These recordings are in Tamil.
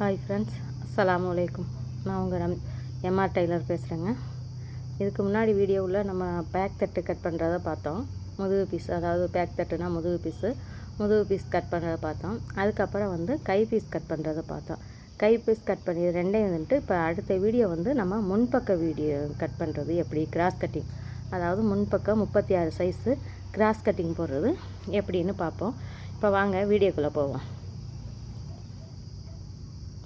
ஹாய் ஃப்ரெண்ட்ஸ் அஸ்லாம் அலைக்கும் நான் உங்கள் ரம் எம்ஆர் டெய்லர் பேசுகிறேங்க இதுக்கு முன்னாடி வீடியோவில் நம்ம பேக் தட்டு கட் பண்ணுறத பார்த்தோம். முதுகு பீஸ் அதாவது பேக் தட்டுனா முதுகு பீஸு முதுகு பீஸ் கட் பண்ணுறத பார்த்தோம். அதுக்கப்புறம் வந்து கை பீஸ் கட் பண்ணுறத பார்த்தோம். கை பீஸ் கட் பண்ணி ரெண்டையும் வந்துட்டு இப்போ அடுத்த வீடியோ வந்து நம்ம முன்பக்க வீடியோ கட் பண்ணுறது எப்படி கிராஸ் கட்டிங் அதாவது முன்பக்கம் முப்பத்தி ஆறு சைஸு கிராஸ் கட்டிங் போடுறது எப்படின்னு பார்ப்போம். இப்போ வாங்க வீடியோக்குள்ளே போவோம்.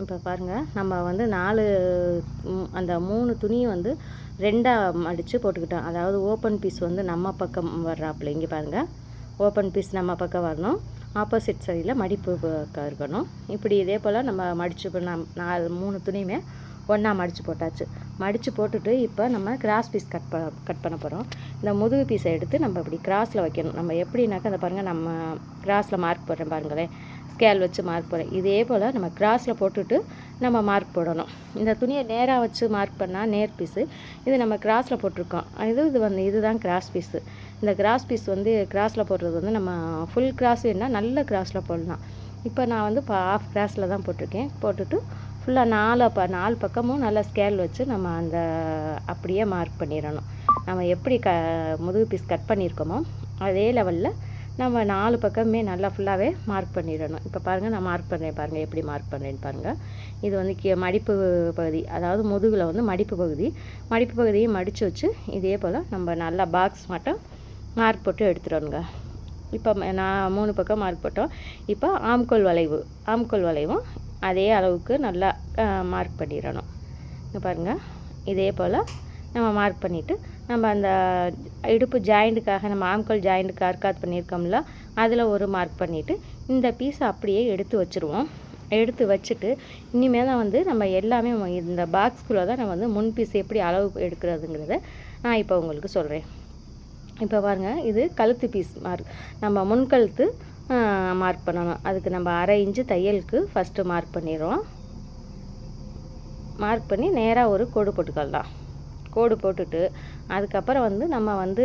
இப்போ பாருங்கள் நம்ம வந்து நாலு அந்த மூணு துணியை வந்து ரெண்டாக மடித்து போட்டுக்கிட்டோம். அதாவது ஓப்பன் பீஸ் வந்து நம்ம பக்கம் வர்றாப்புல. இங்கே பாருங்கள் ஓப்பன் பீஸ் நம்ம பக்கம் வரணும். ஆப்போசிட் சைடில் மடிப்பு பக்கம் இருக்கணும். இப்படி இதே போல் நம்ம மடித்து நம் நாலு மூணு துணியுமே ஒன்றா மடித்து போட்டாச்சு. மடித்து போட்டுட்டு இப்போ நம்ம கிராஸ் பீஸ் கட் ப கட் பண்ண போகிறோம் இந்த முதுகு பீஸை எடுத்து நம்ம இப்படி கிராஸில் வைக்கணும். நம்ம எப்படின்னாக்கா அந்த பாருங்கள் நம்ம கிராஸில் மார்க் போடுறேன் பாருங்களேன். ஸ்கேல் வச்சு மார்க் போடுறேன். இதே போல் நம்ம கிராஸில் போட்டுட்டு நம்ம மார்க் போடணும். இந்த துணியை நேராக வச்சு மார்க் பண்ணால் நேர் பீஸு இது நம்ம கிராஸில் போட்டிருக்கோம். இது இது வந்து இதுதான் கிராஸ் பீஸு இந்த கிராஸ் பீஸ் வந்து கிராஸில் போடுறது வந்து நம்ம ஃபுல் கிராஸ் வேணால் நல்ல கிராஸில் போடலாம். இப்போ நான் வந்து இப்போ ஆஃப் கிராஸில் தான் போட்டிருக்கேன். போட்டுட்டு ஃபுல்லாக நாலு ப நாலு பக்கமும் நல்லா ஸ்கேல் வச்சு நம்ம அந்த அப்படியே மார்க் பண்ணிடணும். நம்ம எப்படி க முதுகு பீஸ் கட் பண்ணியிருக்கோமோ அதே லெவலில் நம்ம நாலு பக்கமே நல்லா ஃபுல்லாகவே மார்க் பண்ணிடணும். இப்போ பாருங்கள் நான் மார்க் பண்ணுறேன் பாருங்கள் எப்படி மார்க் பண்ணுறேன்னு பாருங்கள் இது வந்து கீ மடிப்பு பகுதி அதாவது முதுகில் வந்து மடிப்பு பகுதி. மடிப்பு பகுதியை மடித்து வச்சு இதே போல் நம்ம நல்லா பாக்ஸ் மட்டும் மார்க் போட்டு எடுத்துடணுங்க. இப்போ நான் மூணு பக்கம் மார்க் போட்டோம். இப்போ ஆம்கோல் வளைவு ஆம்கோல் வளைவும் அதே அளவுக்கு நல்லா மார்க் பண்ணிடணும். இங்கே பாருங்கள் இதே போல் நம்ம மார்க் பண்ணிவிட்டு நம்ம அந்த இடுப்பு ஜாயிண்ட்டுக்காக நம்ம ஆம்கல் ஜாயிண்ட்டுக்கு அர்க்காத் பண்ணியிருக்கோம்ல அதில் ஒரு மார்க் பண்ணிவிட்டு இந்த பீஸை அப்படியே எடுத்து வச்சுருவோம். எடுத்து வச்சுட்டு இனிமேல் தான் வந்து நம்ம எல்லாமே இந்த பாக்ஸ்குள்ளே தான் நம்ம வந்து முன் பீஸ் எப்படி அளவு எடுக்கிறதுங்கிறத நான் இப்போ உங்களுக்கு சொல்கிறேன் இப்போ பாருங்க இது கழுத்து பீஸ் மார்க் நம்ம முன்கழுத்து மார்க் பண்ணணும். அதுக்கு நம்ம அரை இன்ச்சு தையலுக்கு ஃபஸ்ட்டு மார்க் பண்ணிடுறோம். மார்க் பண்ணி நேராக ஒரு கோடு போட்டுக்கலாம். கோடு போட்டுட்டு அதுக்கப்புறம் வந்து நம்ம வந்து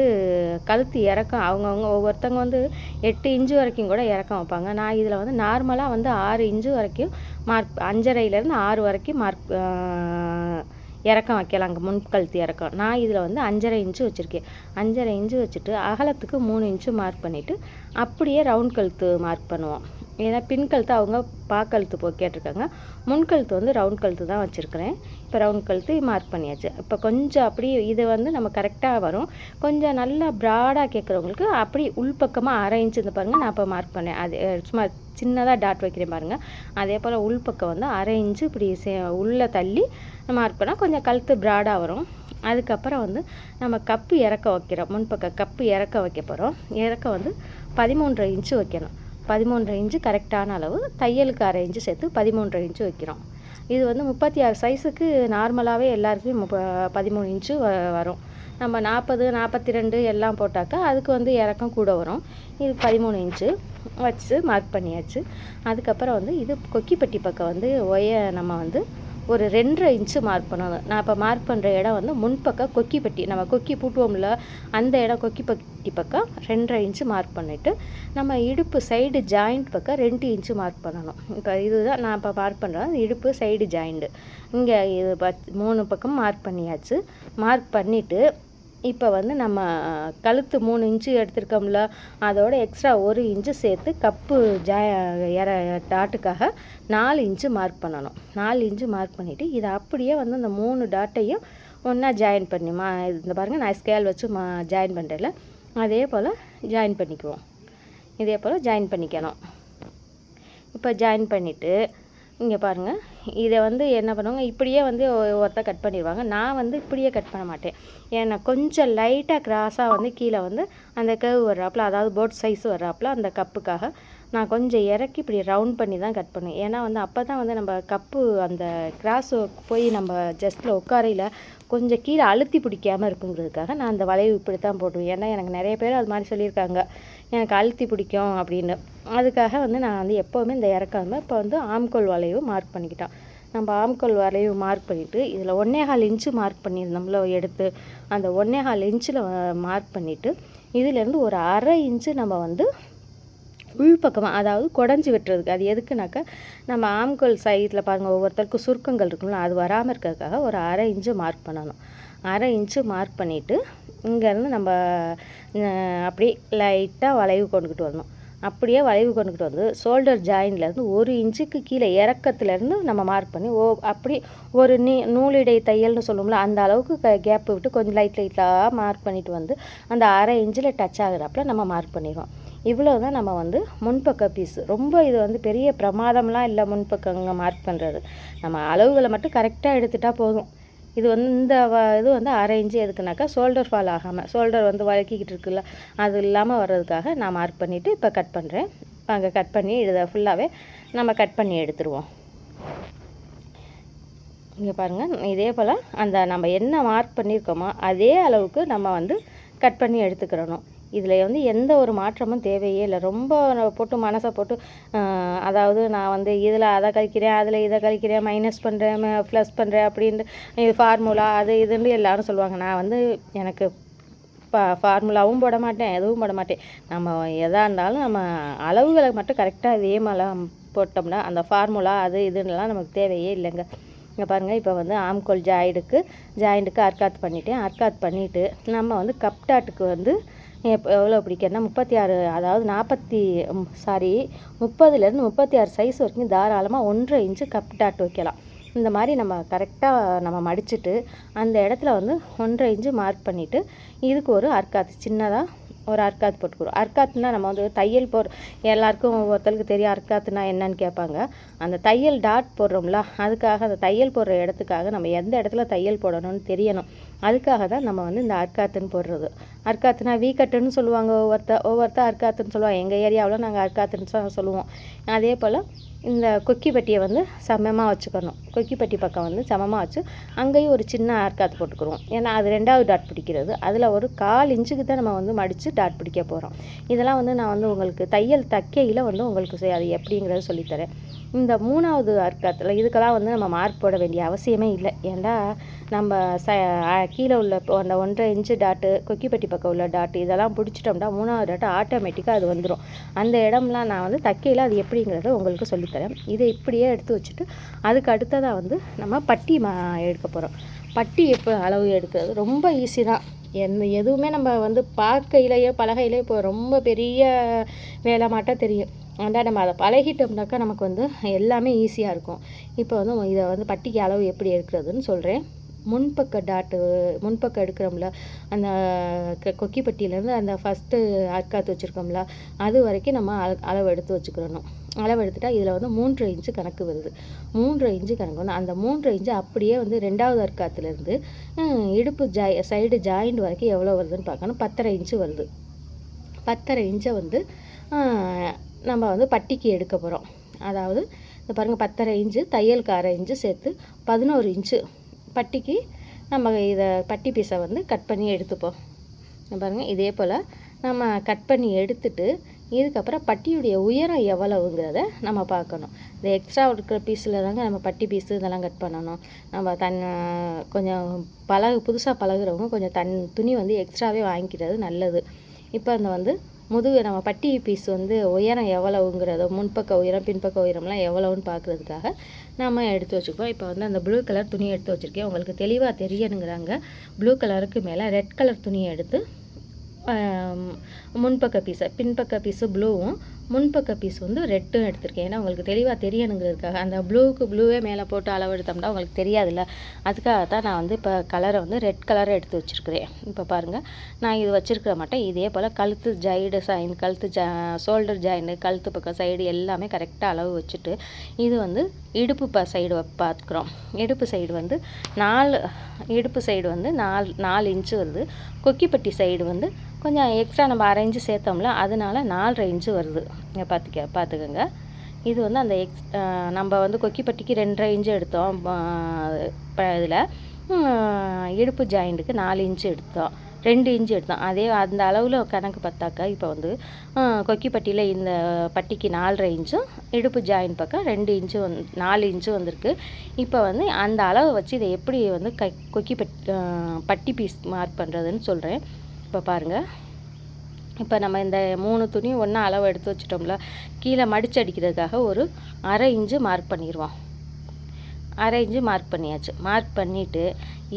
கழுத்து இறக்கம் அவங்கவுங்க ஒவ்வொருத்தவங்க வந்து எட்டு இன்ச்சு வரைக்கும் கூட இறக்கம் வைப்பாங்க. நான் இதில் வந்து நார்மலாக வந்து ஆறு இன்ச்சு வரைக்கும் மார்க் அஞ்சரையிலேருந்து ஆறு வரைக்கும் மார்க் இறக்கம் வைக்கலாங்க முன் கழுத்து இறக்கம். நான் இதில் வந்து அஞ்சரை இன்ச்சு வச்சுருக்கேன். அஞ்சரை இன்ச்சு வச்சுட்டு அகலத்துக்கு மூணு இன்ச்சு மார்க் பண்ணிவிட்டு அப்படியே ரவுண்ட் கழுத்து மார்க் பண்ணுவோம். ஏன்னா பின் கழுத்து அவங்க பாக்கழுத்து போ கேட்டிருக்காங்க. முன் கழுத்து வந்து ரவுண்ட் கழுத்து தான் வச்சுருக்கிறேன். இப்போ ரவுண்ட் கழுத்து மார்க் பண்ணியாச்சு. இப்போ கொஞ்சம் அப்படியே இது வந்து நம்ம கரெக்டாக வரும். கொஞ்சம் நல்லா ப்ராடாக கேட்குறவங்களுக்கு அப்படி உள்பக்கமாக அரை இன்ச்சு இந்த பாருங்கள் நான் இப்போ மார்க் பண்ணேன். அது சும்மா சின்னதாக டாட் வைக்கிறேன் பாருங்கள் அதே போல் உள்பக்கம் வந்து அரை இன்ச்சு இப்படி சே உள்ளே தள்ளி மார்க் பண்ணால் கொஞ்சம் கழுத்து ப்ராடாக வரும். அதுக்கப்புறம் வந்து நம்ம கப்பு இறக்க வைக்கிறோம். முன்பக்கம் கப்பு இறக்க வைக்க போகிறோம் இறக்க வந்து பதிமூன்றரை இன்ச்சு வைக்கணும். பதிமூன்றரை இன்ச்சு கரெக்டான அளவு தையலுக்கு அரை இன்ச்சு சேர்த்து பதிமூன்றரை இன்ச்சு வைக்கிறோம். இது வந்து முப்பத்தி ஆறு சைஸுக்கு நார்மலாகவே எல்லாருக்குமே முப்ப பதிமூணு இன்ச்சு வ வரும். நம்ம நாற்பது நாற்பத்தி ரெண்டு எல்லாம் போட்டாக்கா அதுக்கு வந்து இறக்கம் கூட வரும். இது பதிமூணு இன்ச்சு வச்சு மார்க் பண்ணியாச்சு. அதுக்கப்புறம் வந்து இது கொக்கிப்பட்டி பக்கம் வந்து ஒய நம்ம வந்து ஒரு ரெண்டரை இன்ச்சு மார்க் பண்ணணும் நான் இப்போ மார்க் பண்ணுற இடம் வந்து முன்பக்கம் கொக்கிப்பட்டி. நம்ம கொக்கி பூட்டுவோம்ல அந்த இடம் கொக்கிப்பட்டி பக்கம் ரெண்டரை இன்ச்சு மார்க் பண்ணிவிட்டு நம்ம இடுப்பு சைடு ஜாயிண்ட் பக்கம் ரெண்டு இன்ச்சு மார்க் பண்ணணும். இப்போ இதுதான் நான் இப்போ மார்க் பண்ணுறேன் இடுப்பு சைடு ஜாயிண்ட்டு இங்கே இது பத் மூணு பக்கம் மார்க் பண்ணியாச்சு. மார்க் பண்ணிவிட்டு இப்போ வந்து நம்ம கழுத்து மூணு இன்ச்சு எடுத்திருக்கோம்ல அதோட எக்ஸ்ட்ரா ஒரு இன்ச்சு சேர்த்து கப்பு ஜா இற டாட்டுக்காக நாலு இன்ச்சு மார்க் பண்ணணும். நாலு இன்ச்சு மார்க் பண்ணிவிட்டு இதை அப்படியே வந்து அந்த மூணு டாட்டையும் ஒன்றா ஜாயின் பண்ணி மா இந்த பாருங்கள் நான் ஸ்கேல் வச்சு மா ஜாயின் பண்ணுறேன்ல அதே போல் ஜாயின் பண்ணிக்குவோம். இதே போல் ஜாயின் பண்ணிக்கணும். இப்போ ஜாயின் பண்ணிவிட்டு இங்கே பாருங்கள் இதை வந்து என்ன பண்ணுவாங்க இப்படியே வந்து ஒருத்தர் கட் பண்ணிடுவாங்க. நான் வந்து இப்படியே கட் பண்ண மாட்டேன். ஏன்னா கொஞ்சம் லைட்டாக கிராஸாக வந்து கீழே வந்து அந்த கர்வ் வர்றாப்புல அதாவது போட் சைஸ் வர்றாப்புல அந்த கப்புக்காக நான் கொஞ்சம் இறக்கி இப்படி ரவுண்ட் பண்ணி தான் கட் பண்ணுவேன். ஏன்னா வந்து அப்போ தான் வந்து நம்ம கப்பு அந்த கிராஸ் போய் நம்ம ஜஸ்ட்டில் உட்காரையில் கொஞ்சம் கீழே அழுத்தி பிடிக்காம இருக்குங்கிறதுக்காக நான் அந்த வளைவு இப்படி தான் போடுவேன். ஏன்னா எனக்கு நிறைய பேர் அது மாதிரி சொல்லியிருக்காங்க. எனக்கு அழுத்தி பிடிக்கும் அப்படின்னு. அதுக்காக வந்து நான் வந்து எப்போவுமே இந்த இறக்காமல் இப்போ வந்து ஆம்கோல் வளைவு மார்க் பண்ணிக்கிட்டான் நம்ம ஆம்கோல் வளைவு மார்க் பண்ணிவிட்டு இதில் ஒன்றே கால் இன்ச்சு மார்க் பண்ணியிருந்தோம்ல எடுத்து. அந்த ஒன்றே கால் இன்ச்சில் மார்க் பண்ணிவிட்டு இதிலேருந்து ஒரு அரை இன்ச்சு நம்ம வந்து உள்பக்கமாக அதாவது குடஞ்சி வெட்டுறதுக்கு அது எதுக்குனாக்கா நம்ம ஆம்கோல் சைடில் பாருங்கள் ஒவ்வொருத்தருக்கும் சுருக்கங்கள் இருக்கும்ல அது வராமல் இருக்கிறதுக்காக ஒரு அரை இன்ச்சு மார்க் பண்ணணும். அரை இன்ச்சு மார்க் பண்ணிவிட்டு இங்கேருந்து நம்ம அப்படியே லைட்டாக வளைவு கொண்டுக்கிட்டு வரணும். அப்படியே வளைவு கொண்டுக்கிட்டு வந்து ஷோல்டர் ஜாயின்லேருந்து ஒரு இன்ச்சுக்கு கீழே இறக்கத்துலேருந்து நம்ம மார்க் பண்ணி ஓ அப்படி ஒரு நீ நூலிடை தையல்னு சொல்லுவோம்ல அந்த அளவுக்கு க கேப்பு விட்டு கொஞ்சம் லைட் லைட்டாக மார்க் பண்ணிட்டு வந்து அந்த அரை இன்ச்சில் டச் ஆகுறாப்புல நம்ம மார்க் பண்ணிடுவோம் இவ்வளோ தான் நம்ம வந்து முன்பக்க பீஸ் ரொம்ப இது வந்து பெரிய பிரமாதம்லாம் இல்லை முன்பக்கங்க மார்க் பண்ணுறது நம்ம அளவுகளை மட்டும் கரெக்டாக எடுத்துட்டா போதும். இது வந்து இந்த வ- இது வந்து அரேஞ்சு எதுக்குனாக்கா ஷோல்டர் ஃபால் ஆகாமல் ஷோல்டர் வந்து வழக்கிக்கிட்டு இருக்குல்ல அது இல்லாமல் வர்றதுக்காக நான் மார்க் பண்ணிவிட்டு இப்போ கட் பண்ணுறேன் அங்கே கட் பண்ணி இதை ஃபுல்லாகவே நம்ம கட் பண்ணி எடுத்துருவோம். இங்கே பாருங்கள் இதே போல் அந்த நம்ம என்ன மார்க் பண்ணியிருக்கோமோ அதே அளவுக்கு நம்ம வந்து கட் பண்ணி எடுத்துக்கிறணும். இதில் வந்து எந்த ஒரு மாற்றமும் தேவையே இல்லை. ரொம்ப நான் போட்டு மனசை போட்டு அதாவது நான் வந்து இதில் அதை கழிக்கிறேன் அதில் இதை கழிக்கிறேன் மைனஸ் பண்ணுறேன் ப்ளஸ் பண்ணுறேன் அப்படின்ட்டு இது ஃபார்முலா அது இதுன்னு எல்லாரும் சொல்லுவாங்க. நான் வந்து எனக்கு ஃபா ஃபார்முலாவும் போட மாட்டேன் எதுவும் போட மாட்டேன். நம்ம எதாக இருந்தாலும் நம்ம அளவுகளை மட்டும் கரெக்டாக இதே மாதிரிலாம் போட்டோம்னா அந்த ஃபார்முலா அது இதுன்னெலாம் நமக்கு தேவையே இல்லைங்க. இங்கே பாருங்கள் இப்போ வந்து ஆம்கோல் ஜாயிடுக்கு ஜாயிண்ட்டுக்கு அர்க்காத் பண்ணிட்டேன். அர்க்காத் பண்ணிவிட்டு நம்ம வந்து கப்டாட்டுக்கு வந்து எப்போ எவ்வளோ பிடிக்கிறேன்னா முப்பத்தி ஆறு அதாவது நாற்பத்தி சாரி முப்பதுலேருந்து முப்பத்தி ஆறு சைஸ் வரைக்கும் தாராளமாக ஒன்றரை இன்ச்சு கப் டாட் வைக்கலாம். இந்த மாதிரி நம்ம கரெக்டாக நம்ம மடிச்சுட்டு அந்த இடத்துல வந்து ஒன்றரை இன்ச்சு மார்க் பண்ணிவிட்டு இதுக்கு ஒரு அர்க்காத்து சின்னதாக ஒரு அர்க்காத் போட்டுக்கிறோம். அர்க்காத்துனா நம்ம வந்து தையல் போடுற எல்லாருக்கும் ஒவ்வொருத்தருக்கு தெரியும் அர்க்காத்துனா என்னன்னு கேட்பாங்க. அந்த தையல் டாட் போடுறோம்ல அதுக்காக அந்த தையல் போடுற இடத்துக்காக நம்ம எந்த இடத்துல தையல் போடணும்னு தெரியணும். அதுக்காக தான் நம்ம வந்து இந்த அர்க்காத்துன்னு போடுறது. அர்க்காத்துனா வீக்கட்டுன்னு சொல்லுவாங்க ஒவ்வொருத்த ஒவ்வொருத்தர் அர்க்காத்துன்னு சொல்லுவாங்க எங்கள் ஏரியாவில் நாங்கள் அர்க்காத்துன்னு தான் சொல்லுவோம். அதே போல் இந்த கொக்கிப்பட்டியை வந்து சமமாக வச்சுக்கணும். கொக்கிப்பட்டி பக்கம் வந்து சமமாக வச்சு அங்கேயும் ஒரு சின்ன ஆர்காத்து போட்டுக்கிறோம் ஏன்னா அது ரெண்டாவது டாட் பிடிக்கிறது. அதில் ஒரு கால் இன்ச்சுக்கு தான் நம்ம வந்து மடித்து டாட் பிடிக்க போகிறோம் இதெல்லாம் வந்து நான் வந்து உங்களுக்கு தையல் தைக்கையில் வந்து உங்களுக்கு அது எப்படிங்கிறத சொல்லித்தரேன். இந்த மூணாவது அர்க்கத்தில் இதுக்கெல்லாம் வந்து நம்ம மார்க் போட வேண்டிய அவசியமே இல்லை. ஏன்டா நம்ம ச கீழே உள்ள இப்போ அந்த ஒன்றரை இன்ச்சு டாட்டு கொக்கிப்பட்டி பக்கம் உள்ள டாட்டு இதெல்லாம் பிடிச்சிட்டோம்னா மூணாவது டாட்டு ஆட்டோமேட்டிக்காக அது வந்துடும் அந்த இடம்லாம் நான் வந்து தைக்கையில் அது எப்படிங்கிறத உங்களுக்கு சொல்லித்தரேன். இதை இப்படியே எடுத்து வச்சுட்டு அதுக்கு அடுத்ததாக வந்து நம்ம பட்டி மா எடுக்க போகிறோம் பட்டி எப்போ அளவு எடுக்கிறது ரொம்ப ஈஸி தான். எந்த எதுவுமே நம்ம வந்து பார்க்கையிலேயோ பலகையிலேயோ இப்போ ரொம்ப பெரிய வேலை மாட்டம் தெரியும். ஆனால் நம்ம அதை பழகிட்டோம்னாக்கா நமக்கு வந்து எல்லாமே ஈஸியாக இருக்கும். இப்போ வந்து இதை வந்து பட்டிக்கு அளவு எப்படி எடுக்கிறதுன்னு சொல்கிறேன் முன்பக்க டாட்டு முன்பக்கம் எடுக்கிறோம்ல அந்த கொக்கி பட்டியிலேருந்து அந்த ஃபஸ்ட்டு அற்காத்து வச்சுருக்கோம்ல அது வரைக்கும் நம்ம அள- அளவு எடுத்து வச்சுக்கிறணும். அளவு எடுத்துட்டால் இதில் வந்து மூன்று இன்ச்சு கணக்கு வருது. மூன்று இன்ச்சு கணக்கு வந்து அந்த மூன்று இன்ச்சு அப்படியே வந்து ரெண்டாவது அற்காத்துலேருந்து இடுப்பு ஜாய் சைடு ஜாயிண்ட் வரைக்கும் எவ்வளோ வருதுன்னு பார்க்கணும். பத்தரை இன்ச்சு வருது. பத்தரை இன்ச்சை வந்து நம்ம வந்து பட்டிக்கு எடுக்க போகிறோம் அதாவது இந்த பாருங்கள் பத்தரை இன்ச்சு தையலுக்கு அரை இன்ச்சு சேர்த்து பதினோரு இன்ச்சு பட்டிக்கு நம்ம இதை பட்டி பீஸை வந்து கட் பண்ணி எடுத்துப்போம். பாருங்கள் இதே போல் நம்ம கட் பண்ணி எடுத்துட்டு இதுக்கப்புறம் பட்டியுடைய உயரம் எவ்வளவுங்கிறத நம்ம பார்க்கணும். இந்த எக்ஸ்ட்ரா இருக்கிற பீஸில் தாங்க நம்ம பட்டி பீஸு இதெல்லாம் கட் பண்ணணும். நம்ம தன் கொஞ்சம் பழகு புதுசாக பழகுறவங்க கொஞ்சம் தன் துணி வந்து எக்ஸ்ட்ராவே வாங்கிக்கிறது நல்லது. இப்போ அந்த வந்து முதுகு நம்ம பட்டி பீஸ் வந்து உயரம் எவ்வளவுங்கிறத முன்பக்க உயரம் பின்பக்க உயரம்லாம் எவ்வளவுன்னு பார்க்குறதுக்காக நாம் எடுத்து வச்சுக்குவோம். இப்போ வந்து அந்த ப்ளூ கலர் துணி எடுத்து வச்சுருக்கேன். உங்களுக்கு தெளிவாக தெரியணுங்கிறாங்க. ப்ளூ கலருக்கு மேலே ரெட் கலர் துணியை எடுத்து முன்பக்க பீஸை பின்பக்க பீஸு ப்ளூவும் முன்பக்க பீஸ் வந்து ரெட்டும் எடுத்திருக்கேன். ஏன்னா உங்களுக்கு தெளிவாக தெரியணுங்கிறதுக்காக. அந்த ப்ளூவுக்கு ப்ளூவே மேலே போட்டு அளவு எடுத்தோம்னா உங்களுக்கு தெரியாதுல்ல. அதுக்காக தான் நான் வந்து இப்போ கலரை வந்து ரெட் கலரை எடுத்து வச்சுருக்கிறேன். இப்போ பாருங்கள் நான் இது வச்சுருக்கிற மாட்டேன் இதே போல் கழுத்து ஜைடு சைன் கழுத்து ஜ ஷோல்டர் ஜாயின்னு கழுத்து பக்கம் சைடு எல்லாமே கரெக்டாக அளவு வச்சுட்டு இது வந்து இடுப்பு ப சைடு பார்த்துக்குறோம் இடுப்பு சைடு வந்து நாலு இடுப்பு சைடு வந்து நாலு நாலு இன்ச்சு வருது. கொக்கிப்பட்டி சைடு வந்து கொஞ்சம் எக்ஸ்ட்ரா நம்ம அரேஞ்சு சேர்த்தோம்ல அதனால நாலரை இன்ச்சு வருது. இங்கே பார்த்துக்க பார்த்துக்கோங்க இது வந்து அந்த எக்ஸ் நம்ம வந்து கொக்கிப்பட்டிக்கு ரெண்டரை இன்ச்சு எடுத்தோம். இதில் இடுப்பு ஜாயிண்ட்டுக்கு நாலு இன்ச்சு எடுத்தோம். ரெண்டு இன்ச்சு எடுத்தோம். அதே அந்த அளவில் கணக்கு பார்த்தாக்கா இப்போ வந்து கொக்கிப்பட்டியில் இந்த பட்டிக்கு நாலரை இன்ச்சும் இடுப்பு ஜாயின் பக்கம் ரெண்டு இன்ச்சு வந் நாலு இன்ச்சு வந்திருக்கு. இப்போ வந்து அந்த அளவை வச்சு இதை எப்படி வந்து க கொக்கி பட்டி பட்டி பீஸ் மார்க் பண்ணுறதுன்னு சொல்கிறேன் இப்போ பாருங்கள் இப்போ நம்ம இந்த மூணு துணியும் ஒன்றா அளவு எடுத்து வச்சிட்டோம்ல கீழே மடிச்சு அடிக்கிறதுக்காக ஒரு அரை இன்ச்சு மார்க் பண்ணிடுவோம் அரை இன்ச்சு மார்க் பண்ணியாச்சு. மார்க் பண்ணிவிட்டு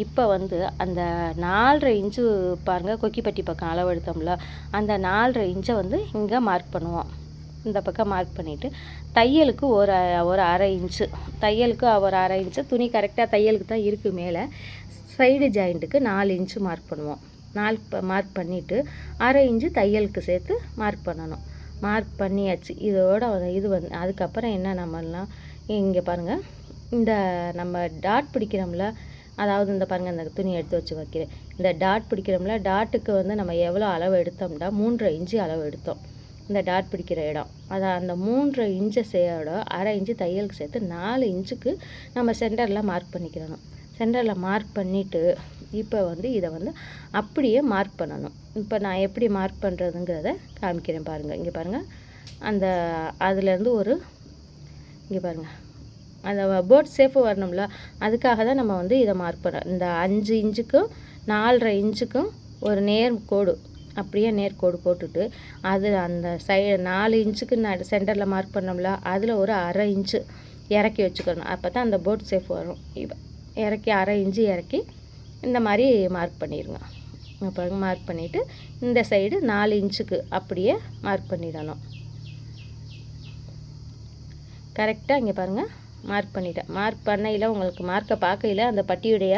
இப்போ வந்து அந்த நாலரை இன்ச்சு பாருங்கள் கொக்கிப்பட்டி பக்கம் அளவு எடுத்தோம்ல அந்த நாலரை இன்ச்சை வந்து இங்கே மார்க் பண்ணுவோம். இந்த பக்கம் மார்க் பண்ணிவிட்டு தையலுக்கு ஒரு ஒரு அரை இன்ச்சு தையலுக்கு ஒரு அரை இன்ச்சு துணி கரெக்டாக தையலுக்கு தான் இருக்குது மேலே சைடு ஜாயிண்ட்டுக்கு நாலு இன்ச்சு மார்க் பண்ணுவோம். நாலு மார்க் பண்ணிவிட்டு அரை இன்ச்சு தையலுக்கு சேர்த்து மார்க் பண்ணணும். மார்க் பண்ணியாச்சு. இதோட இது வந்து அதுக்கப்புறம் என்ன நம்மலாம் இங்கே பாருங்கள் இந்த நம்ம டாட் பிடிக்கிறோம்ல அதாவது இந்த பாருங்கள் இந்த துணி எடுத்து வச்சு வைக்கிறேன். இந்த டாட் பிடிக்கிறோம்ல டாட்டுக்கு வந்து நம்ம எவ்வளோ அளவு எடுத்தோம்னா மூன்றரை இன்ச்சு அளவு எடுத்தோம். இந்த டாட் பிடிக்கிற இடம். அதை அந்த மூன்றரை இன்ச்சை சேட அரை இன்ச்சு தையலுக்கு சேர்த்து நாலு இன்ச்சுக்கு நம்ம சென்டரில் மார்க் பண்ணிக்கிறணும். சென்டரில் மார்க் பண்ணிவிட்டு இப்போ வந்து இதை வந்து அப்படியே மார்க் பண்ணணும். இப்போ நான் எப்படி மார்க் பண்ணுறதுங்கிறத காமிக்கிறேன் பாருங்கள் இங்கே பாருங்கள் அந்த அதுலேருந்து ஒரு இங்கே பாருங்கள் அந்த போட் சேஃபு வரணும்ல அதுக்காக தான் நம்ம வந்து இதை மார்க் பண்ண இந்த அஞ்சு இன்ச்சுக்கும் நாலரை இன்ச்சுக்கும் ஒரு நேர் கோடு அப்படியே நேர் கோடு போட்டுட்டு அது அந்த சைடு நாலு இன்ச்சுக்கு நான் சென்டரில் மார்க் பண்ணோம்ல அதில் ஒரு அரை இன்ச்சு இறக்கி வச்சுக்கணும். அப்போ தான் அந்த போட் சேஃப் வரும். இப்போ இறக்கி அரை இன்ச்சு இறக்கி இந்த மாதிரி மார்க் பண்ணிடுங்க அப்புறம் மார்க் பண்ணிவிட்டு இந்த சைடு நாலு இன்ச்சுக்கு அப்படியே மார்க் பண்ணிடணும். கரெக்டாக இங்கே பாருங்கள் மார்க் பண்ணிட்டேன். மார்க் பண்ணையில் உங்களுக்கு மார்க்கை பார்க்கையில் அந்த பட்டியுடைய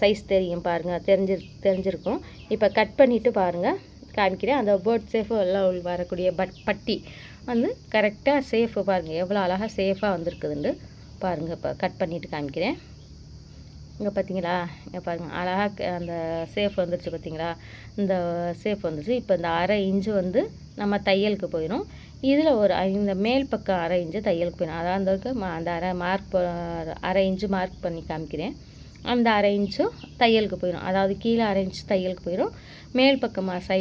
சைஸ் தெரியும் பாருங்கள் தெரிஞ்சு தெரிஞ்சிருக்கும். இப்போ கட் பண்ணிவிட்டு பாருங்கள் காமிக்கிறேன். அந்த பேர்ட் சேஃபு எல்லாம் வரக்கூடிய பட் பட்டி வந்து கரெக்டாக சேஃபு பாருங்கள் எவ்வளோ அழகாக சேஃபாக வந்திருக்குதுன்ட்டு பாருங்கள் இப்போ கட் பண்ணிவிட்டு காமிக்கிறேன். இங்கே பார்த்தீங்களா இங்கே பாருங்கள் அழகாக அந்த சேஃப் வந்துருச்சு பார்த்தீங்களா இந்த சேஃப் வந்துருச்சு. இப்போ இந்த அரை இன்ச்சு வந்து நம்ம தையலுக்கு போயிடும் இதில் ஒரு இந்த மேல் பக்கம் அரை இன்ச்சு தையலுக்கு போயிடும் அதான் அந்த அந்த அரை மார்க் அரை இன்ச்சு மார்க் பண்ணி காமிக்கிறேன். அந்த அரை இன்ச்சும் தையலுக்கு போயிடும் அதாவது கீழே அரை இன்ச்சு தையலுக்கு போயிடும் மேல் பக்கமாக சை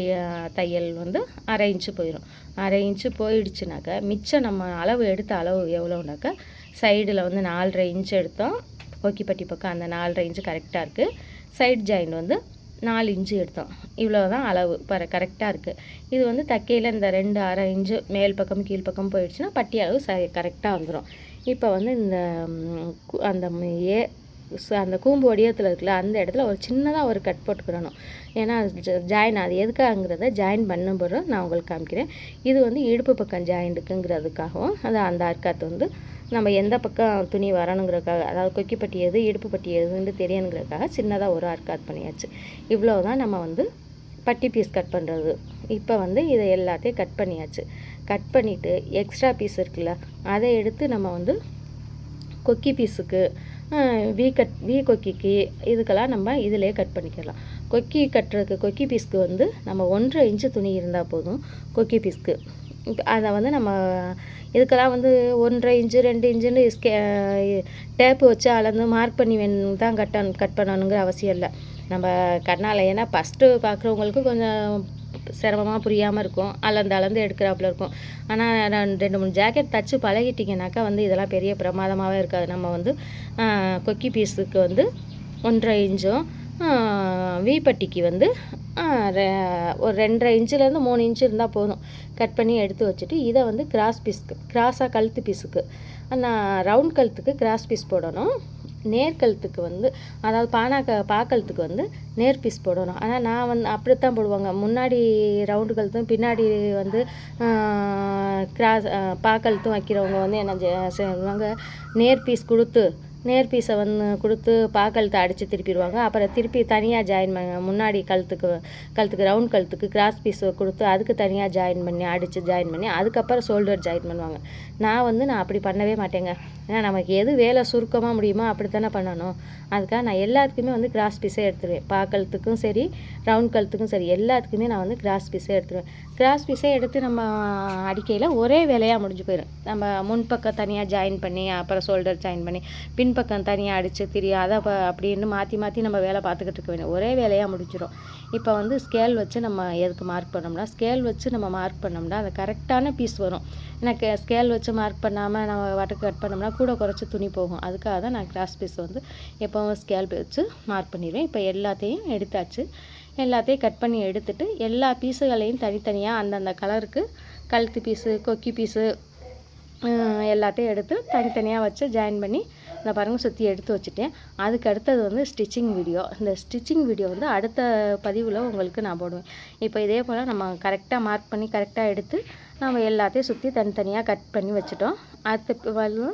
தையல் வந்து அரை இன்ச்சு போயிடும் அரை இன்ச்சு போயிடுச்சுனாக்கா மிச்சம் நம்ம அளவு எடுத்த அளவு எவ்வளோனாக்கா சைடில் வந்து நாலரை இன்ச்சு எடுத்தோம். ஓக்கிப்பட்டி பக்கம் அந்த நாலரை இன்ச்சு கரெக்டாக இருக்குது சைட் ஜாயின் வந்து நாலு இன்ச்சு எடுத்தோம். இவ்வளோ தான் அளவு. பர கரெக்டாக இருக்குது இது வந்து தக்கையில் இந்த ரெண்டு அரை இன்ச்சு மேல் பக்கம் கீழ் பக்கம் போயிடுச்சுன்னா பட்டி அளவு ச கரெக்டாக வந்துடும் இப்போ வந்து இந்த அந்த ஏ அந்த கூம்பு வடிவத்தில் இருக்குல்ல அந்த இடத்துல ஒரு சின்னதாக ஒரு கட் போட்டுக்கிறணும் ஏன்னா ஜாயின் அது எதுக்காகங்கிறத ஜாயின் பண்ணும்போது நான் உங்களுக்கு காமிக்கிறேன். இது வந்து இடுப்பு பக்கம் ஜாயிண்ட்டுக்குங்கிறதுக்காகவும் அது அந்த அர்க்காத்து வந்து நம்ம எந்த பக்கம் துணி வரணுங்கிறக்காக அதாவது கொக்கி பட்டி எது இடுப்பு பட்டி எதுன்னு தெரியணுங்கிறதுக்காக சின்னதாக ஒரு அர்க்காத் பண்ணியாச்சு. இவ்வளோ தான் நம்ம வந்து பட்டி பீஸ் கட் பண்ணுறது இப்போ வந்து இதை எல்லாத்தையும் கட் பண்ணியாச்சு. கட் பண்ணிவிட்டு எக்ஸ்ட்ரா பீஸ் இருக்குல்ல அதை எடுத்து நம்ம வந்து கொக்கி பீஸுக்கு வி கட் வி கொக்கிக்கு இதுக்கெல்லாம் நம்ம இதிலே கட் பண்ணிக்கலாம். கொக்கி கட்டுறதுக்கு கொக்கி பீஸ்க்கு வந்து நம்ம ஒன்றரை இன்ச்சு துணி இருந்தால் போதும் கொக்கி பீஸ்க்கு இப்போ அதை வந்து நம்ம இதுக்கெல்லாம் வந்து ஒன்றரை இன்ச்சு ரெண்டு இன்ச்சுன்னு ஸ்கே டேப்பு வச்சு அளந்து மார்க் பண்ணி வேணும் தான் கட்டணும் கட் பண்ணணுங்கிற அவசியம் இல்லை. நம்ம கண்ணால் ஏன்னா ஃபஸ்ட்டு பார்க்குறவங்களுக்கு கொஞ்சம் சிரமமாக புரியாமல் இருக்கும். அளந்து அளந்து எடுக்கிறாப்புல இருக்கும். ஆனால் நான் ரெண்டு மூணு ஜாக்கெட் தச்சு பழகிட்டிங்கனாக்கா வந்து இதெல்லாம் பெரிய பிரமாதமாகவே இருக்காது. நம்ம வந்து கொக்கி பீஸுக்கு வந்து ஒன்றரை இன்ச்சும் வீப்பட்டிக்கு வந்து ரெ- ஒரு ரெண்டரை இன்ச்சுலேருந்து மூணு இன்ச்சு இருந்தால் போதும். கட் பண்ணி எடுத்து வச்சுட்டு இதை வந்து கிராஸ் பீஸ்க்கு கிராஸாக கழுத்து பீஸுக்கு. நான் ரவுண்ட் கழுத்துக்கு கிராஸ் பீஸ் போடணும். நேர்கழுத்துக்கு வந்து அதாவது பானாக்க பாக்கழுத்துக்கு வந்து நேர் பீஸ் போடணும். ஆனால் நான் வந்து அப்படித்தான் போடுவாங்க. முன்னாடி ரவுண்டு கழுத்தும் பின்னாடி வந்து கிராஸ் பாக்கழுத்தும் வைக்கிறவங்க வந்து என்ன செய்வாங்க நேர் பீஸ் கொடுத்து நேர் பீஸை வந்து கொடுத்து பாக்கழுத்தை அடித்து திருப்பிடுவாங்க. அப்புறம் திருப்பி தனியாக ஜாயின் பண்ண முன்னாடி கழுத்துக்கு கழுத்துக்கு ரவுண்ட் கழுத்துக்கு கிராஸ் பீஸ் கொடுத்து அதுக்கு தனியாக ஜாயின் பண்ணி அடித்து ஜாயின் பண்ணி அதுக்கப்புறம் ஷோல்டர் ஜாயின் பண்ணுவாங்க. நான் வந்து நான் அப்படி பண்ணவே மாட்டேங்க. ஏன்னா நமக்கு எது வேலை சுருக்கமாக முடியுமோ அப்படி தானே பண்ணணும். அதுக்காக நான் எல்லாத்துக்குமே வந்து கிராஸ் பீஸே எடுத்துருவேன். பாக்கழுத்துக்கும் சரி ரவுண்ட் கழுத்துக்கும் சரி எல்லாத்துக்குமே நான் வந்து கிராஸ் பீஸே எடுத்துருவேன். கிராஸ் பீஸே எடுத்து நம்ம அடிக்கையில் ஒரே வேலையாக முடிஞ்சு போயிடும் நம்ம முன்பக்கம் தனியாக ஜாயின் பண்ணி அப்புறம் ஷோல்டர் ஜாயின் பண்ணி பின்பக்கம் தனியாக அடித்து திரி அதை அப்படின்னு மாற்றி மாற்றி நம்ம வேலை பார்த்துக்கிட்டு இருக்க வேண்டிய ஒரே வேலையாக முடிஞ்சிடும் இப்போ வந்து ஸ்கேல் வச்சு நம்ம எதுக்கு மார்க் பண்ணோம்னா ஸ்கேல் வச்சு நம்ம மார்க் பண்ணோம்னா அது கரெக்டான பீஸ் வரும். எனக்கு ஸ்கேல் வச்சு மார்க் பண்ணாமல் நம்ம வாட்டுக்கு கட் பண்ணோம்னா கூட குறைச்சி துணி போகும். அதுக்காக தான் நான் கிராஸ் பீஸ் வந்து எப்போவும் ஸ்கேல் வச்சு மார்க் பண்ணிடுவேன் இப்போ எல்லாத்தையும் எடுத்தாச்சு. எல்லாத்தையும் கட் பண்ணி எடுத்துட்டு எல்லா பீஸுகளையும் தனித்தனியாக அந்தந்த கலருக்கு கழுத்து பீஸு கொக்கி பீஸு எல்லாத்தையும் எடுத்து தனித்தனியாக வச்சு ஜாயின் பண்ணி இந்த பாருங்கள் சுற்றி எடுத்து வச்சுட்டேன். அதுக்கு அடுத்தது வந்து ஸ்டிச்சிங் வீடியோ இந்த ஸ்டிச்சிங் வீடியோ வந்து அடுத்த பதிவில் உங்களுக்கு நான் போடுவேன். இப்போ இதே போல் நம்ம கரெக்டாக மார்க் பண்ணி கரெக்டாக எடுத்து நம்ம எல்லாத்தையும் சுற்றி தனித்தனியாக கட் பண்ணி வச்சுட்டோம். அடுத்த வந்து